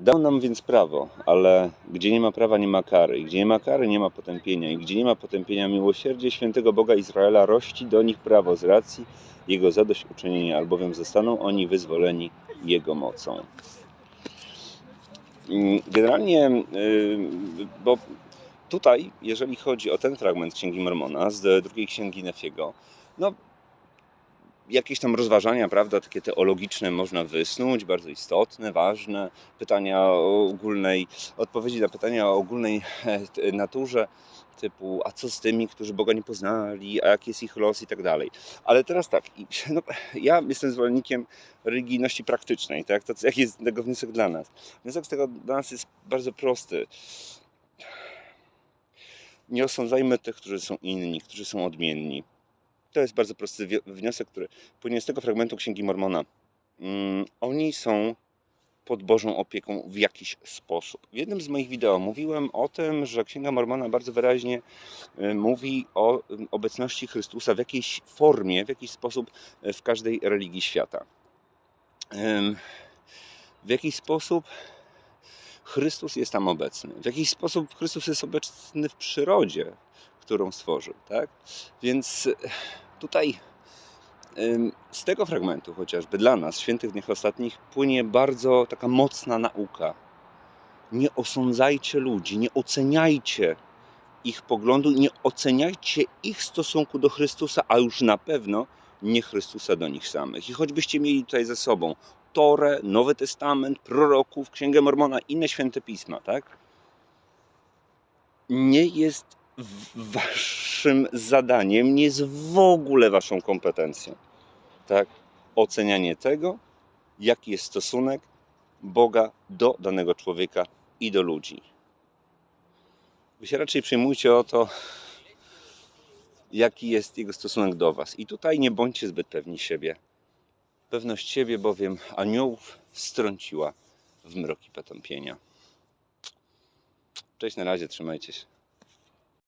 Dał nam więc prawo, ale gdzie nie ma prawa, nie ma kary. I Gdzie nie ma kary, nie ma potępienia. I gdzie nie ma potępienia, miłosierdzie świętego Boga Izraela rości do nich prawo z racji Jego zadośćuczynienia, albowiem zostaną oni wyzwoleni Jego mocą. Mm, Generalnie, y, bo tutaj, jeżeli chodzi o ten fragment Księgi Mormona z drugiej Księgi Nefiego, no jakieś tam rozważania, prawda, takie teologiczne można wysnuć, bardzo istotne, ważne, pytania o ogólnej, odpowiedzi na pytania o ogólnej e, naturze, typu, a co z tymi, którzy Boga nie poznali, a jaki jest ich los i tak dalej. Ale teraz tak, no, ja jestem zwolennikiem religijności praktycznej, tak, to jaki jest tego wniosek dla nas? Wniosek z tego dla nas jest bardzo prosty. Nie osądzajmy tych, którzy są inni, którzy są odmienni. To jest bardzo prosty wniosek, który płynie z tego fragmentu Księgi Mormona. Mm, oni są pod Bożą opieką w jakiś sposób. W jednym z moich wideo mówiłem o tym, że Księga Mormona bardzo wyraźnie y, mówi o y, obecności Chrystusa w jakiejś formie, w jakiś sposób y, w każdej religii świata. W jakiś sposób Chrystus jest tam obecny. W jakiś sposób Chrystus jest obecny w przyrodzie, którą stworzył. Tak? Więc y, tutaj Z tego fragmentu chociażby dla nas, świętych dniach ostatnich, płynie bardzo taka mocna nauka. Nie osądzajcie ludzi, nie oceniajcie ich poglądu, nie oceniajcie ich stosunku do Chrystusa, a już na pewno nie Chrystusa do nich samych. I choćbyście mieli tutaj ze sobą Torę, Nowy Testament, proroków, Księgę Mormona, inne święte pisma, tak? Nie jest waszym zadaniem, nie jest w ogóle waszą kompetencją tak, ocenianie tego, jaki jest stosunek Boga do danego człowieka i do ludzi. Wy się raczej przejmujcie o to, jaki jest jego stosunek do Was. I tutaj nie bądźcie zbyt pewni siebie. Pewność siebie bowiem aniołów strąciła w mroki potąpienia. Cześć, na razie, trzymajcie się.